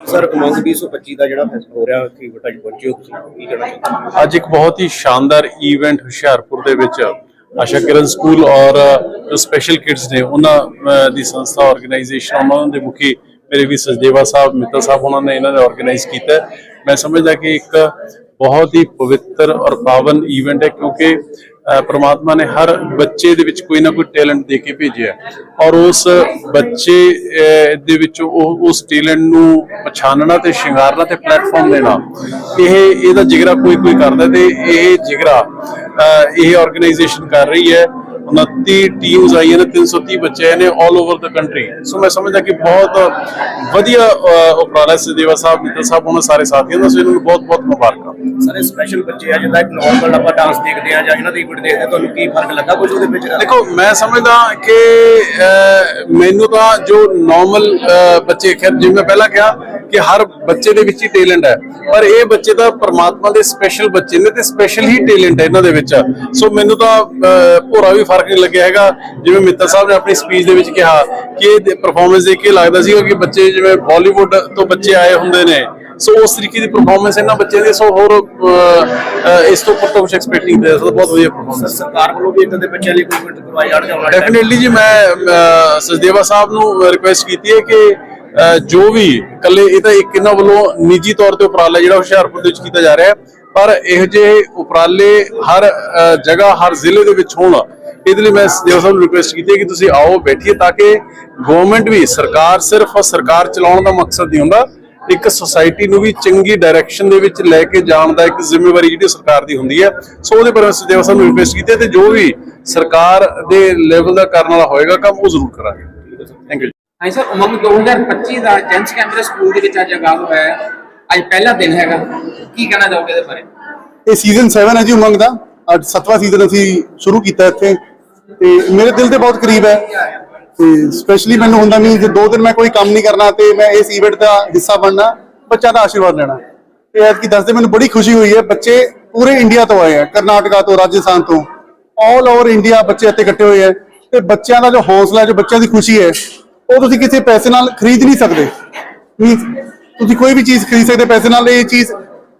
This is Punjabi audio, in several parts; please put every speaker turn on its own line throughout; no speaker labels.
ਸਰ, ਉਮੰਗ 2025 ਦਾ ਜਿਹੜਾ ਫੈਸਟੀਵਲ ਹੋ ਰਿਹਾ ਕੀ ਬਟਾ ਜੀ ਪਹੁੰਚੇ ਹੋ ਤੁਸੀਂ ਕੀ ਕਹਿਣਾ ਚਾਹੁੰਦੇ
ਅੱਜ ਇੱਕ ਬਹੁਤ ਹੀ ਸ਼ਾਨਦਾਰ ਇਵੈਂਟ ਹੁਸ਼ਿਆਰਪੁਰ ਦੇ ਵਿੱਚ ਆਸ਼ਾ ਕਿਰਨ ਸਕੂਲ ਔਰ ਜੋ ਸਪੈਸ਼ਲ ਕਿਡਸ ਨੇ ਉਹਨਾਂ ਦੀ ਸੰਸਥਾ ਆਰਗੇਨਾਈਜੇਸ਼ਨ ਉਹਨਾਂ ਦੇ ਮੁਖੀ ਮੇਰੇ ਵੀ ਸਚਦੇਵਾ ਸਾਹਿਬ, ਮਿੱਤਲ ਸਾਹਿਬ ਉਹਨਾਂ ਨੇ ਇਹਨਾਂ ਨੇ ਆਰਗੇਨਾਈਜ਼ ਕੀਤਾ ਮੈਂ ਸਮਝਦਾ ਕਿ ਇੱਕ ਬਹੁਤ ਹੀ ਪਵਿੱਤਰ ਔਰ ਪਾਵਨ ਈਵੈਂਟ ਹੈ ਕਿਉਂਕਿ ਪ੍ਰਮਾਤਮਾ ਨੇ ਹਰ ਬੱਚੇ ਦੇ ਵਿੱਚ ਕੋਈ ਨਾ ਕੋਈ ਟੈਲੈਂਟ ਦੇ ਕੇ ਭੇਜਿਆ ਔਰ ਉਸ ਬੱਚੇ ਦੇ ਵਿੱਚ ਉਹ, ਉਸ ਟੈਲੈਂਟ ਨੂੰ ਪਛਾਣਨਾ ਤੇ ਸ਼ਿੰਗਾਰਨਾ ਤੇ ਪਲੇਟਫਾਰਮ ਦੇਣਾ, ਇਹ, ਇਹਦਾ ਜਿਗਰਾ ਕੋਈ ਕੋਈ ਕਰਦਾ ਤੇ ਇਹ ਜਿਗਰਾ ਇਹ ਆਰਗੇਨਾਈਜੇਸ਼ਨ ਕਰ ਰਹੀ ਹੈ। 29 ਟੀਮਸ ਆਈਆਂ ਨੇ 330 ਬੱਚੇ ਨੇ 올 ਓਵਰ ਦ ਕੰਟਰੀ ਸੋ ਮੈਂ ਸਮਝਦਾ ਕਿ ਬਹੁਤ ਵਧੀਆ ਉਪਰਾਲਾ ਸਦੇਵਾ ਸਾਹਿਬ ਮਿੱਤਲ ਸਾਹਿਬ ਉਹਨਾਂ ਸਾਰੇ ਸਾਥੀਆਂ ਦਾ। ਸੋ ਇਹਨਾਂ ਨੂੰ ਬਹੁਤ ਬਹੁਤ ਮੁਬਾਰਕਾਂ।
ਸਰ ਸਪੈਸ਼ਲ ਬੱਚੇ ਆ ਜਿੱਦਾਂ ਇੱਕ ਨਾਰਮਲ ਆਪਾਂ ਡਾਂਸ ਦੇਖਦੇ ਆ ਜਾਂ ਇਹਨਾਂ ਦੀ ਇਵੈਂਟ ਦੇਖਦੇ ਤੁਹਾਨੂੰ ਕੀ ਫ਼ਰਕ ਲੱਗਾ ਕੁਝ ਉਹਦੇ ਵਿੱਚ?
ਦੇਖੋ ਮੈਂ ਸਮਝਦਾ ਕਿ ਮੈਨੂੰ ਤਾਂ ਜੋ ਨਾਰਮਲ ਬੱਚੇ ਖੈਰ ਜਿਵੇਂ ਮੈਂ ਪਹਿਲਾਂ ਕਿਹਾ ਕਿ ਹਰ ਬੱਚੇ ਦੇ ਵਿੱਚ ਹੀ ਟੈਲੈਂਟ ਹੈ। ਪਰ ਇਹ ਬੱਚੇ ਤਾਂ ਪਰਮਾਤਮਾ ਦੇ ਸਪੈਸ਼ਲ ਬੱਚੇ ਨੇ ਤੇ ਸਪੈਸ਼ਲ ਹੀ ਟੈਲੈਂਟ ਹੈ ਇਹਨਾਂ ਦੇ ਵਿੱਚ। ਸੋ ਮੈਨੂੰ ਤਾਂ ਭੋਰਾ ਵੀ ਫ਼ਰਕ ਨਹੀਂ ਲੱਗਿਆ ਹੈਗਾ। ਜਿਵੇਂ ਮਿੱਤਲ ਸਾਹਿਬ ਨੇ ਆਪਣੀ ਸਪੀਚ ਦੇ ਵਿੱਚ ਕਿਹਾ ਕਿ ਇਹ ਪਰਫਾਰਮੈਂਸ ਦੇਖ ਕੇ ਲੱਗਦਾ ਸੀਗਾ ਕਿ ਬੱਚੇ ਜਿਵੇਂ ਬਾਲੀਵੁੱਡ ਤੋਂ ਬੱਚੇ ਆਏ ਹੁੰਦੇ ਨੇ। ਸੋ ਉਸ ਤਰੀਕੇ ਦੀ ਪਰਫਾਰਮੈਂਸ ਇਹਨਾਂ ਬੱਚਿਆਂ ਦੀ ਸੋ ਹੋਰ ਇਸ ਤੋਂ ਉੱਪਰ ਤਾਂ ਕੁਝ ਐਕਸਪੈਕਟ ਨਹੀਂ ਸੋ ਬਹੁਤ ਵਧੀਆ ਪਰਫਾਰਮੈਂਸ
ਸਰਕਾਰ ਵੱਲੋਂ ਵੀ ਇਦਾਂ ਦੇ ਬੱਚਿਆਂ ਲਈ ਕੋਈ ਇਵੈਂਟ ਕਰਵਾਇਆ ਜਾਣ
ਡੈਫੀਨਿਟਲੀ ਜੀ ਮੈਂ ਅਹ, ਸਚਦੇਵਾ ਸਾਹਿਬ ਨੂੰ ਰਿਕੁਐਸਟ ਕੀਤੀ ਹੈ ਕਿ ਜੋ ਵੀ, ਇਕੱਲੇ ਇਹ ਤਾਂ ਇੱਕ ਇਹਨਾਂ ਵੱਲੋਂ ਨਿੱਜੀ ਤੌਰ ਤੇ ਉਪਰਾਲਾ ਜਿਹੜਾ ਹੁਸ਼ਿਆਰਪੁਰ ਦੇ ਵਿੱਚ ਕੀਤਾ ਜਾ ਰਿਹਾ ਹੈ। ਪਰ ਇਹੋ ਜਿਹੇ ਉਪਰਾਲੇ ਹਰ ਜਗ੍ਹਾ, ਹਰ ਜ਼ਿਲ੍ਹੇ ਦੇ ਵਿੱਚ ਹੋਣ, ਇਹਦੇ ਲਈ ਮੈਂ ਸਚਦੇਵਾ ਸਾਹਿਬ ਨੂੰ ਰਿਕੁਐਸਟ ਕੀਤੀ ਹੈ ਕਿ ਤੁਸੀਂ ਆਓ, ਬੈਠੀਏ ਤਾਂ ਕਿ ਗਵਰਨਮੈਂਟ ਵੀ ਸਰਕਾਰ ਸਿਰਫ ਸਰਕਾਰ ਚਲਾਉਣ ਦਾ ਮਕਸਦ ਨਹੀਂ ਹੁੰਦਾ, ਇੱਕ ਸੁਸਾਇਟੀ ਨੂੰ ਵੀ ਚੰਗੀ ਡਾਇਰੈਕਸ਼ਨ ਦੇ ਵਿੱਚ ਲੈ ਕੇ ਜਾਣ ਦਾ ਇੱਕ ਜ਼ਿੰਮੇਵਾਰੀ ਜਿਹੜੀ ਸਰਕਾਰ ਦੀ ਹੁੰਦੀ ਹੈ। ਸੋ ਉਹਦੇ ਪਰ ਮੈਂ ਸਚਦੇਵਾ ਸਾਹਿਬ ਨੂੰ ਰਿਕੁਐਸਟ ਕੀਤੀ ਹੈ ਤੇ ਜੋ ਵੀ ਸਰਕਾਰ ਦੇ ਲੈਵਲ ਦਾ ਕਰਨ ਵਾਲਾ ਹੋਏਗਾ, ਕੰਮ ਉਹ ਜ਼ਰੂਰ ਕਰਾਂਗੇ। ਥੈਂਕ ਯੂ
ਹਾਂਜੀ ਸਰ, ਉਮੰਗ 2025 ਦਾ ਜੈਂਟਸ ਕੈਂਪਸ ਸਕੂਲ ਦੇ ਵਿੱਚ ਅੱਜ ਆਗਾਜ਼ ਹੋਇਆ ਹੈ। ਅੱਜ ਪਹਿਲਾ ਦਿਨ ਹੈਗਾ। ਕੀ ਕਹਿਣਾ ਚਾਹੋਗੇ ਇਹਦੇ ਬਾਰੇ?
ਇਹ ਸੀਜ਼ਨ 7 ਹੈ ਜੀ ਉਮੰਗ ਦਾ। ਅੱਜ 7ਵਾਂ ਸੀਜ਼ਨ ਅਸੀਂ ਸ਼ੁਰੂ ਕੀਤਾ ਇੱਥੇ। ਤੇ ਮੇਰੇ ਦਿਲ ਦੇ ਬਹੁਤ ਕਰੀਬ ਹੈ। ਤੇ ਸਪੈਸ਼ਲੀ ਮੈਨੂੰ ਹੁੰਦਾ ਨਹੀਂ ਜੇ ਦੋ ਦਿਨ ਮੈਂ ਕੋਈ ਕੰਮ ਨਹੀਂ ਕਰਨਾ ਤੇ ਮੈਂ ਇਸ ਇਵੈਂਟ ਦਾ ਹਿੱਸਾ ਬਣਨਾ ਬੱਚਾ ਦਾ ਆਸ਼ੀਰਵਾਦ ਲੈਣਾ। ਤੇ ਐਤਕੀ ਦੱਸਦੇ ਮੈਨੂੰ ਬੜੀ ਖੁਸ਼ੀ ਹੋਈ ਹੈ। ਬੱਚੇ ਪੂਰੇ ਇੰਡੀਆ ਤੋਂ ਆਏ ਆ, ਕਰਨਾਟਕਾ ਤੋਂ, ਰਾਜਸਥਾਨ ਤੋਂ। ਆਲ ਓਵਰ ਇੰਡੀਆ ਬੱਚੇ ਇੱਥੇ ਇਕੱਠੇ ਹੋਏ ਆ। ਤੇ ਬੱਚਿਆਂ ਦਾ ਜੋ ਹੌਸਲਾ, ਜੋ ਬੱਚਿਆਂ ਦੀ ਖੁਸ਼ੀ ਹੈ ਉਹ ਤੁਸੀਂ ਕਿਸੇ ਪੈਸੇ ਨਾਲ ਖਰੀਦ ਨਹੀਂ ਸਕਦੇ। ਨਹੀਂ ਤੁਸੀਂ ਕੋਈ ਵੀ ਚੀਜ਼ ਖਰੀਦ ਸਕਦੇ ਪੈਸੇ ਨਾਲ ਇਹ ਚੀਜ਼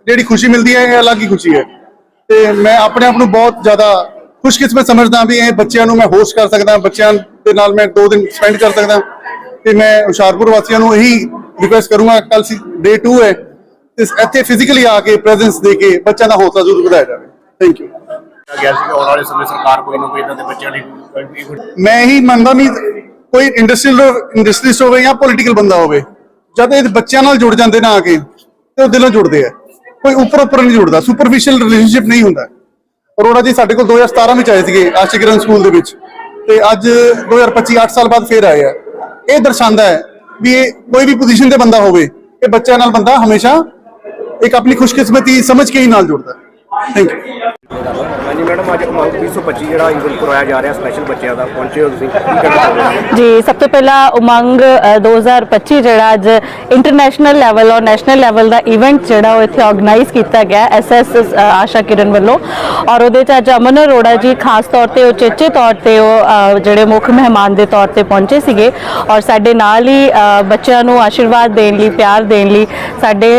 ਜਿਹੜੀ ਖੁਸ਼ੀ ਮਿਲਦੀ ਹੈ ਇਹ ਅਲੱਗ ਹੀ ਖੁਸ਼ੀ ਹੈ। ਤੇ ਮੈਂ ਆਪਣੇ ਆਪ ਨੂੰ ਬਹੁਤ ਜ਼ਿਆਦਾ ਖੁਸ਼ਕਿਸਮਤ ਸਮਝਦਾ ਵੀ ਇਹ ਬੱਚਿਆਂ ਨੂੰ ਮੈਂ ਹੋਸਟ ਕਰ ਸਕਦਾ ਬੱਚਿਆਂ ਦੇ ਨਾਲ ਮੈਂ ਦੋ ਦਿਨ ਸਪੈਂਡ ਕਰ ਸਕਦਾ। ਤੇ ਮੈਂ ਹੁਸ਼ਿਆਰਪੁਰ ਵਾਸੀਆਂ ਨੂੰ ਇਹੀ ਰਿਕੁਐਸਟ ਕਰੂੰਗਾ ਕੱਲ ਡੇ 2 ਹੈ ਤੇ ਇੱਥੇ ਫਿਜ਼ੀਕਲੀ ਆ ਕੇ ਪ੍ਰੈਜ਼ੈਂਸ ਦੇ ਕੇ ਬੱਚਿਆਂ ਦਾ ਹੌਸਲਾ ਜ਼ਰੂਰ ਵਧਾਇਆ ਜਾਵੇ। ਥੈਂਕ ਯੂ
ਗਿਆ ਸੀ ਕਿ ਆਉਣ ਵਾਲੇ ਸਮੇਂ ਸਰਕਾਰ ਕੋਈ ਨਾ ਕੋਈ ਇਦਾਂ ਦੇ ਬੱਚਿਆਂ ਲਈ
ਮੈਂ ਇਹੀ ਮੰਨਦਾ ਵੀ ਕੋਈ ਇੰਡਸਟਰੀਅਲ ਇੰਡਸਟਰੀਸਟ ਹੋਵੇ ਜਾਂ ਪੋਲੀਟੀਕਲ ਬੰਦਾ ਹੋਵੇ, ਜਦ ਇਹ ਬੱਚਿਆਂ ਨਾਲ ਜੁੜ ਜਾਂਦੇ ਨਾ ਆ ਕੇ, ਤੇ ਉਹ ਦਿਲੋਂ ਜੁੜਦੇ ਆ। ਕੋਈ ਉੱਪਰ ਉੱਪਰ ਨਹੀਂ ਜੁੜਦਾ ਸੁਪਰਫੀਸ਼ੀਅਲ ਰਿਲੇਸ਼ਨਸ਼ਿਪ ਨਹੀਂ ਹੁੰਦਾ। ਅਰੋੜਾ ਜੀ ਸਾਡੇ ਕੋਲ 2017 ਵਿੱਚ ਆਏ ਸੀਗੇ, ਆਸ਼ਿਕਰਨ ਸਕੂਲ ਦੇ ਵਿੱਚ। ਤੇ ਅੱਜ 2025 8 ਸਾਲ ਬਾਅਦ ਫੇਰ ਆਏ ਆ। ਇਹ ਦਰਸਾਉਂਦਾ ਹੈ ਵੀ ਇਹ ਕੋਈ ਵੀ ਪੋਜੀਸ਼ਨ ਤੇ ਬੰਦਾ ਹੋਵੇ, ਇਹ ਬੱਚਿਆਂ ਨਾਲ ਬੰਦਾ ਹਮੇਸ਼ਾ ਇੱਕ ਆਪਣੀ ਖੁਸ਼ਕਿਸਮਤੀ ਸਮਝ ਕੇ ਹੀ ਨਾਲ ਜੁੜਦਾ। ਥੈਂਕ ਯੂ
ਹਾਂਜੀ ਮੈਡਮ ਅੱਜ ਉਮੰਗ 2025 ਜਿਹੜਾ ਇਵੈਂਟ ਕਰਵਾਇਆ ਜਾ ਰਿਹਾ ਸਪੈਸ਼ਲ ਬੱਚਿਆਂ ਦਾ ਪਹੁੰਚੇ ਹੋ ਤੁਸੀਂ? ਕੀ ਕਹਿਣਾ ਚਾਹੁੰਦੇ ਹੋ
ਜੀ ਸਭ ਤੋਂ ਪਹਿਲਾਂ ਉਮੰਗ ਅ, 2025 ਜਿਹੜਾ ਅੱਜ ਇੰਟਰਨੈਸ਼ਨਲ ਲੈਵਲ ਔਰ ਨੈਸ਼ਨਲ ਲੈਵਲ ਦਾ ਇਵੈਂਟ ਜਿਹੜਾ ਉਹ ਇੱਥੇ ਆਰਗੇਨਾਈਜ਼ ਕੀਤਾ ਗਿਆ ਐਸਐਸ ਆਸ਼ਾ ਕਿਰਨ ਵੱਲੋਂ। ਔਰ ਉਹਦੇ ਚ ਅੱਜ ਅਮਨ ਅਰੋੜਾ ਜੀ ਖਾਸ ਤੌਰ ਤੇ ਉਹ ਚੇਚੇ ਤੌਰ ਤੇ ਉਹ ਜਿਹੜੇ ਮੁੱਖ ਮਹਿਮਾਨ ਦੇ ਤੌਰ ਤੇ ਪਹੁੰਚੇ ਸੀਗੇ। ਔਰ ਸਾਡੇ ਨਾਲ ਹੀ ਬੱਚਿਆਂ ਨੂੰ ਆਸ਼ੀਰਵਾਦ ਦੇਣ ਲਈ ਪਿਆਰ ਦੇਣ ਲਈ ਸਾਡੇ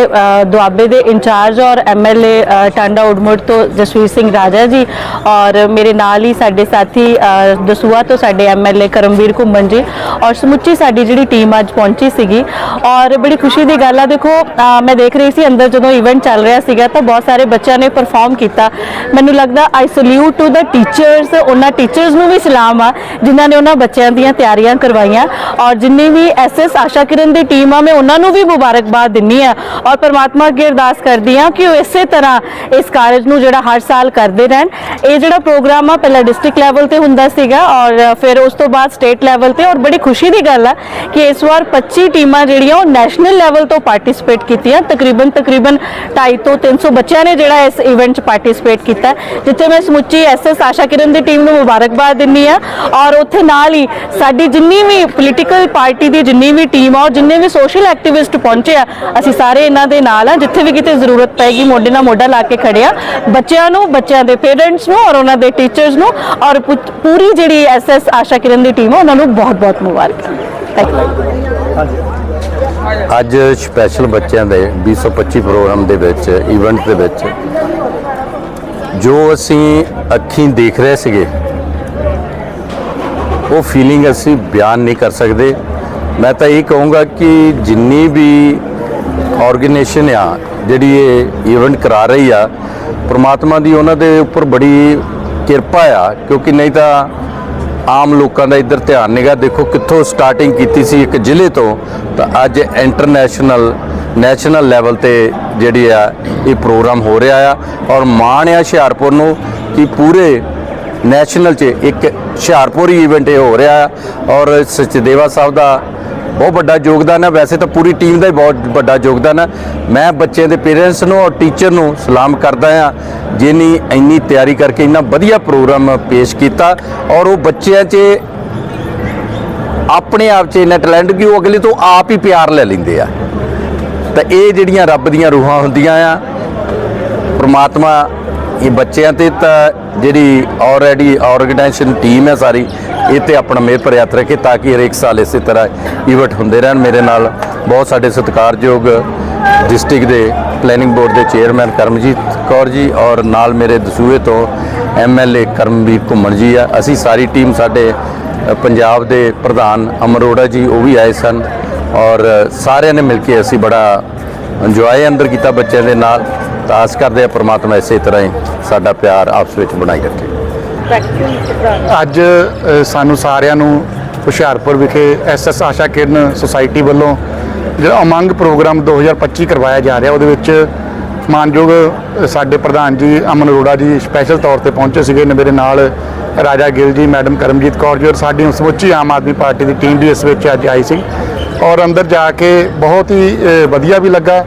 ਦੁਆਬੇ ਦੇ ਇੰਚਾਰਜ ਔਰ ਐਮਐਲਏ ਟਾਂਡਾ ਉਡਮੁੜ ਤੋਂ ਜਸਵੀਰ ਸਿੰਘ ਰਾਜਾ ਜੀ ਔਰ ਮੇਰੇ ਨਾਲ ਹੀ ਸਾਡੇ ਸਾਥੀ ਅ, ਦਸੂਆ ਤੋਂ ਸਾਡੇ ਐਮਐਲਏ ਕਰਮਵੀਰ ਘੁੰਮਣ ਜੀ ਔਰ ਸਮੁੱਚੀ ਸਾਡੀ ਜਿਹੜੀ ਟੀਮ ਅੱਜ ਪਹੁੰਚੀ ਸੀਗੀ ਔਰ ਬੜੀ ਖੁਸ਼ੀ ਦੀ ਗੱਲ ਆ ਦੇਖੋ ਮੈਂ ਦੇਖ ਰਹੀ ਸੀ ਅੰਦਰ ਜਦੋਂ ਇਵੈਂਟ ਚੱਲ ਰਿਹਾ ਸੀਗਾ ਤਾਂ ਬਹੁਤ ਸਾਰੇ ਬੱਚਿਆਂ ਨੇ ਪਰਫਾਰਮ ਕੀਤਾ। ਮੈਨੂੰ ਲੱਗਦਾ I salute to the teachers ਉਹਨਾਂ ਟੀਚਰਸ ਨੂੰ ਵੀ ਸਲਾਮ ਆ ਜਿਨ੍ਹਾਂ ਨੇ ਉਹਨਾਂ ਬੱਚਿਆਂ ਦੀਆਂ ਤਿਆਰੀਆਂ ਕਰਵਾਈਆਂ ਔਰ ਜਿੰਨੀ ਵੀ ਐਸਐਸ ਆਸ਼ਾ ਕਿਰਨ ਦੀ ਟੀਮ ਆ ਮੈਂ ਉਹਨਾਂ ਨੂੰ ਵੀ ਮੁਬਾਰਕਬਾਦ ਦਿੰਨੀ ਆ ਔਰ ਪਰਮਾਤਮਾ ਅੱਗੇ ਅਰਦਾਸ ਕਰਦੀ ਆ ਕਿ ਉਹ ਇਸੇ ਤਰ੍ਹਾਂ ਇਸ ਕਾਰਜ ਨੂੰ ਜਿਹੜਾ ਹਰ ਸਾਲ ਕਰਦੇ ਰਹਿਣ। ਇਹ ਜਿਹੜਾ ਪ੍ਰੋਗਰਾਮ ਆ, ਪਹਿਲਾਂ ਡਿਸਟ੍ਰਿਕਟ ਲੈਵਲ ਤੇ ਹੁੰਦਾ ਸੀਗਾ ਔਰ ਫਿਰ ਉਸ ਤੋਂ ਬਾਅਦ ਸਟੇਟ ਲੈਵਲ ਤੇ ਔਰ ਬੜੀ ਖੁਸ਼ੀ ਦੀ ਗੱਲ ਆ ਕਿ ਇਸ ਵਾਰ 25 ਟੀਮਾਂ ਜਿਹੜੀਆਂ ਉਹ ਨੈਸ਼ਨਲ ਲੈਵਲ ਤੋਂ ਪਾਰਟਿਸਿਪੇਟ ਕੀਤੀਆਂ। ਤਕਰੀਬਨ ਤਕਰੀਬਨ 250 ਤੋਂ 300 ਬੱਚਿਆਂ ਨੇ ਜਿਹੜਾ ਇਸ ਇਵੈਂਟ 'ਚ ਪਾਰਟਿਸਿਪੇਟ ਕੀਤਾ। ਜਿੱਥੇ ਮੈਂ ਸਮੁੱਚੀ ਐਸਐਸ ਆਸ਼ਾ ਕਿਰਨ ਦੀ ਟੀਮ ਨੂੰ ਮੁਬਾਰਕਬਾਦ ਦਿੰਨੀ ਆ ਔਰ ਉੱਥੇ ਨਾਲ ਹੀ ਸਾਡੀ ਜਿੰਨੀ ਵੀ ਪੋਲੀਟੀਕਲ ਪਾਰਟੀ ਦੀ ਜਿੰਨੀ ਵੀ ਟੀਮ ਆ ਔਰ ਜਿੰਨੇ ਵੀ ਸੋਸ਼ਲ ਐਕਟਿਵਿਸਟ ਪਹੁੰਚੇ ਆ, ਅਸੀਂ ਸਾਰੇ ਇਹਨਾਂ ਦੇ ਨਾਲ ਆ। ਜਿੱਥੇ ਵੀ ਕਿਤੇ ਜ਼ਰੂਰਤ ਪੈਗੀ ਮੋਢੇ ਨਾਲ ਮੋਢਾ ਲਾ ਕੇ ਖੜੇ ਆ। ਬੱਚਿਆਂ ਨੂੰ, ਬੱਚਿਆਂ ਦੇ ਪੇਰੈਂਟਸ ਨੂੰ ਔਰ ਉਹਨਾਂ ਦੇ ਟੀਚਰਸ ਨੂੰ ਔਰ ਪੁ- ਪੂਰੀ ਜਿਹੜੀ ਐਸਐਸ ਆਸ਼ਾ ਕਿਰਨ ਦੀ ਟੀਮ ਆ, ਉਹਨਾਂ ਨੂੰ ਬਹੁਤ ਬਹੁਤ ਮੁਬਾਰਕਾਂ।
ਅੱਜ ਸਪੈਸ਼ਲ ਬੱਚਿਆਂ ਦੇ 225 ਪ੍ਰੋਗਰਾਮ ਦੇ ਵਿੱਚ ਇਵੈਂਟ ਦੇ ਵਿੱਚ ਜੋ ਅਸੀਂ ਅੱਖੀਂ ਦੇਖ ਰਹੇ ਸੀਗੇ, ਉਹ ਫੀਲਿੰਗ ਅਸੀਂ ਬਿਆਨ ਨਹੀਂ ਕਰ ਸਕਦੇ। ਮੈਂ ਤਾਂ ਇਹ ਕਹੂੰਗਾ ਕਿ ਜਿੰਨੀ ਵੀ ਆਰਗੇਨਾਈਜੇਸ਼ਨ ਆ, ਜਿਹੜੀ ਇਹ ਇਵੈਂਟ ਕਰਾ ਰਹੀ ਆ ਪ੍ਰਮਾਤਮਾ ਦੀ ਉਹਨਾਂ ਦੇ ਉੱਪਰ ਬੜੀ ਕਿਰਪਾ ਆ, ਕਿਉਂਕਿ ਨਹੀਂ ਤਾਂ ਆਮ ਲੋਕਾਂ ਦਾ ਇੱਧਰ ਧਿਆਨ ਨਿਗਾ। ਦੇਖੋ ਕਿੱਥੋਂ ਸਟਾਰਟਿੰਗ ਕੀਤੀ ਸੀ ਇੱਕ ਜ਼ਿਲ੍ਹੇ ਤੋਂ, ਤਾਂ ਅੱਜ ਇੰਟਰਨੈਸ਼ਨਲ ਨੈਸ਼ਨਲ ਲੈਵਲ ਤੇ ਜਿਹੜੀ ਆ, ਇਹ ਪ੍ਰੋਗਰਾਮ ਹੋ ਰਿਹਾ ਆ। ਔਰ ਮਾਣ ਆ ਹੁਸ਼ਿਆਰਪੁਰ ਨੂੰ ਕਿ ਪੂਰੇ ਨੈਸ਼ਨਲ 'ਚ ਇੱਕ ਹੁਸ਼ਿਆਰਪੁਰ ਹੀ ਇਵੈਂਟ ਇਹ ਹੋ ਰਿਹਾ ਆ। ਔਰ ਸਚਦੇਵਾ ਸਾਹਿਬ ਦਾ ਬਹੁਤ ਵੱਡਾ ਯੋਗਦਾਨ ਹੈ। ਵੈਸੇ ਤਾਂ ਪੂਰੀ ਟੀਮ ਦਾ ਹੀ ਬਹੁਤ ਵੱਡਾ ਯੋਗਦਾਨ ਹੈ। ਮੈਂ ਬੱਚੇ ਦੇ ਪੇਰੈਂਟਸ ਨੂੰ ਔਰ ਟੀਚਰ ਨੂੰ ਸਲਾਮ ਕਰਦਾ ਹਾਂ ਜਿਨੀ ਇੰਨੀ ਤਿਆਰੀ ਕਰਕੇ ਇੰਨਾ ਵਧੀਆ ਪ੍ਰੋਗਰਾਮ ਪੇਸ਼ ਕੀਤਾ ਔਰ ਉਹ ਬੱਚਿਆਂ 'ਚ ਆਪਣੇ ਆਪ 'ਚ ਇੰਨਾ ਟੈਲੈਂਟ ਕਿ ਉਹ ਅਗਲੇ ਤੋਂ ਆਪ ਹੀ ਪਿਆਰ ਲੈ ਲੈਂਦੇ ਆ। ਤਾਂ ਇਹ ਜਿਹੜੀਆਂ ਰੱਬ ਦੀਆਂ ਰੂਹਾਂ ਹੁੰਦੀਆਂ ਆ, ਪ੍ਰਮਾਤਮਾ ਇਹ ਬੱਚਿਆਂ ਤੇ ਤਾਂ ਜਿਹੜੀ ਆਲਰੇਡੀ ਆਰਗੇਨਾਈਜੇਸ਼ਨ ਟੀਮ ਹੈ ਸਾਰੀ ਇਹ ਤੇ ਆਪਣਾ ਮਿਹਰ ਯਾਤਰਾ ਰੱਖੇ ਤਾਂ ਕਿ ਹਰੇਕ ਸਾਲ ਇਸੇ ਤਰ੍ਹਾਂ ਇਵੈਂਟ ਹੁੰਦੇ ਰਹਿਣ। ਮੇਰੇ ਨਾਲ ਬਹੁਤ ਸਾਡੇ ਸਤਿਕਾਰਯੋਗ ਡਿਸਟ੍ਰਿਕਟ ਦੇ ਪਲੈਨਿੰਗ ਬੋਰਡ ਦੇ ਚੇਅਰਮੈਨ ਕਰਮਜੀਤ ਕੌਰ ਜੀ ਔਰ ਨਾਲ ਮੇਰੇ ਦਸੂਹੇ ਤੋਂ ਐਮਐਲਏ ਕਰਮਵੀਰ ਘੁੰਮਣ ਜੀ ਆ। ਅਸੀਂ ਸਾਰੀ ਟੀਮ ਸਾਡੇ ਪੰਜਾਬ ਦੇ ਪ੍ਰਧਾਨ ਅਮਰੋੜਾ ਜੀ ਉਹ ਵੀ ਆਏ ਸਨ ਔਰ ਸਾਰਿਆਂ ਨੇ ਮਿਲ ਕੇ ਅਸੀਂ ਬੜਾ ਇੰਜੋਏ ਅੰਦਰ ਕੀਤਾ ਬੱਚਿਆਂ ਦੇ ਨਾਲ। ਤਾਂ ਆਸ ਕਰਦੇ ਆ ਪ੍ਰਮਾਤਮਾ ਇਸੇ ਤਰ੍ਹਾਂ ਹੀ ਸਾਡਾ ਪਿਆਰ ਆਪਸ ਵਿੱਚ ਬਣਾਈ ਰੱਖੇ।
ਅੱਜ ਸਾਨੂੰ ਸਾਰਿਆਂ ਨੂੰ ਹੁਸ਼ਿਆਰਪੁਰ ਵਿਖੇ ਐਸਐਸ ਆਸ਼ਾ ਕਿਰਨ ਸੁਸਾਇਟੀ ਵੱਲੋਂ ਜਿਹੜਾ ਉਮੰਗ ਪ੍ਰੋਗਰਾਮ 2025 ਕਰਵਾਇਆ ਜਾ ਰਿਹਾ, ਉਹਦੇ ਵਿੱਚ ਮਾਨਯੋਗ ਸਾਡੇ ਪ੍ਰਧਾਨ ਜੀ ਅਮਨ ਅਰੋੜਾ ਜੀ ਸਪੈਸ਼ਲ ਤੌਰ ਤੇ ਪਹੁੰਚੇ ਸੀਗੇ। ਨੇ ਮੇਰੇ ਨਾਲ ਰਾਜਾ ਗਿੱਲ ਜੀ, ਮੈਡਮ ਕਰਮਜੀਤ ਕੌਰ ਜੀ ਔਰ ਸਾਡੀ ਸਮੁੱਚੀ ਆਮ ਆਦਮੀ ਪਾਰਟੀ ਦੀ ਟੀਮ ਵੀ ਇਸ ਵਿੱਚ ਅੱਜ ਆਈ ਸੀ। ਔਰ ਅੰਦਰ ਜਾ ਕੇ ਬਹੁਤ ਹੀ ਵਧੀਆ ਵੀ ਲੱਗਾ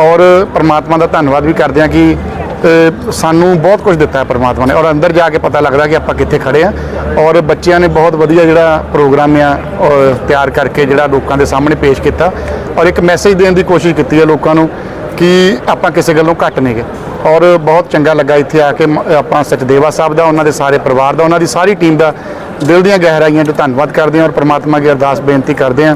ਔਰ ਪ੍ਰਮਾਤਮਾ ਦਾ ਧੰਨਵਾਦ ਵੀ ਕਰਦੇ ਹਾਂ ਕਿ ਅ, ਸਾਨੂੰ ਬਹੁਤ ਕੁਝ ਦਿੱਤਾ ਹੈ ਪ੍ਰਮਾਤਮਾ ਨੇ ਔਰ ਅੰਦਰ ਜਾ ਕੇ ਪਤਾ ਲੱਗਦਾ ਕਿ ਆਪਾਂ ਕਿੱਥੇ ਖੜੇ ਆ ਔਰ ਬੱਚਿਆਂ ਨੇ ਬਹੁਤ ਵਧੀਆ ਜਿਹੜਾ ਪ੍ਰੋਗਰਾਮ ਆ ਔਰ ਤਿਆਰ ਕਰਕੇ ਜਿਹੜਾ ਲੋਕਾਂ ਦੇ ਸਾਹਮਣੇ ਪੇਸ਼ ਕੀਤਾ ਔਰ ਇੱਕ ਮੈਸੇਜ ਦੇਣ ਦੀ ਕੋਸ਼ਿਸ਼ ਕੀਤੀ ਹੈ ਲੋਕਾਂ ਨੂੰ ਕਿ ਆਪਾਂ ਕਿਸੇ ਗੱਲੋਂ ਘੱਟ ਨਹੀਂਗੇ ਔਰ ਬਹੁਤ ਚੰਗਾ ਲੱਗਾ ਇੱਥੇ ਆ ਕੇ ਆਪਾਂ ਸਚਦੇਵਾ ਸਾਹਿਬ ਦਾ ਉਹਨਾਂ ਦੇ ਸਾਰੇ ਪਰਿਵਾਰ ਦਾ ਉਹਨਾਂ ਦੀ ਸਾਰੀ ਟੀਮ ਦਾ ਦਿਲ ਦੀਆਂ ਗਹਿਰਾਈਆਂ 'ਚ ਧੰਨਵਾਦ ਕਰਦੇ ਹਾਂ ਔਰ ਪ੍ਰਮਾਤਮਾ ਅੱਗੇ ਅਰਦਾਸ ਬੇਨਤੀ ਕਰਦੇ ਹਾਂ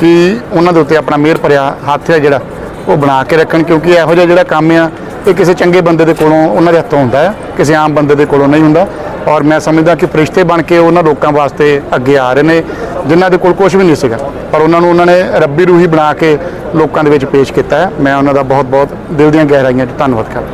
ਕਿ ਉਹਨਾਂ ਦੇ ਉੱਤੇ ਆਪਣਾ ਮਿਹਰ ਭਰਿਆ ਹੱਥ ਹੈ ਜਿਹੜਾ ਉਹ ਬਣਾ ਕੇ ਰੱਖਣ ਕਿਉਂਕਿ ਇਹੋ ਜਿਹਾ ਜਿਹੜਾ ਕੰਮ ਆ ਇਹ ਕਿਸੇ ਚੰਗੇ ਬੰਦੇ ਦੇ ਕੋਲੋਂ ਉਹਨਾਂ ਦੇ ਹੱਥੋਂ ਹੁੰਦਾ ਹੈ, ਕਿਸੇ ਆਮ ਬੰਦੇ ਦੇ ਕੋਲੋਂ ਨਹੀਂ ਹੁੰਦਾ। ਔਰ ਮੈਂ ਸਮਝਦਾ ਕਿ ਫਰਿਸ਼ਤੇ ਬਣ ਕੇ ਉਹਨਾਂ ਲੋਕਾਂ ਵਾਸਤੇ ਅੱਗੇ ਆ ਰਹੇ ਨੇ, ਜਿਨ੍ਹਾਂ ਦੇ ਕੋਲ ਕੁਝ ਵੀ ਨਹੀਂ ਸੀਗਾ। ਪਰ ਉਹਨਾਂ ਨੂੰ ਉਹਨਾਂ ਨੇ ਰੱਬੀ ਰੂਹੀ ਬਣਾ ਕੇ ਲੋਕਾਂ ਦੇ ਵਿੱਚ ਪੇਸ਼ ਕੀਤਾ ਹੈ। ਮੈਂ ਉਹਨਾਂ ਦਾ ਬਹੁਤ ਬਹੁਤ ਦਿਲ ਦੀਆਂ ਗਹਿਰਾਈਆਂ 'ਚ ਧੰਨਵਾਦ ਕਰਦਾ।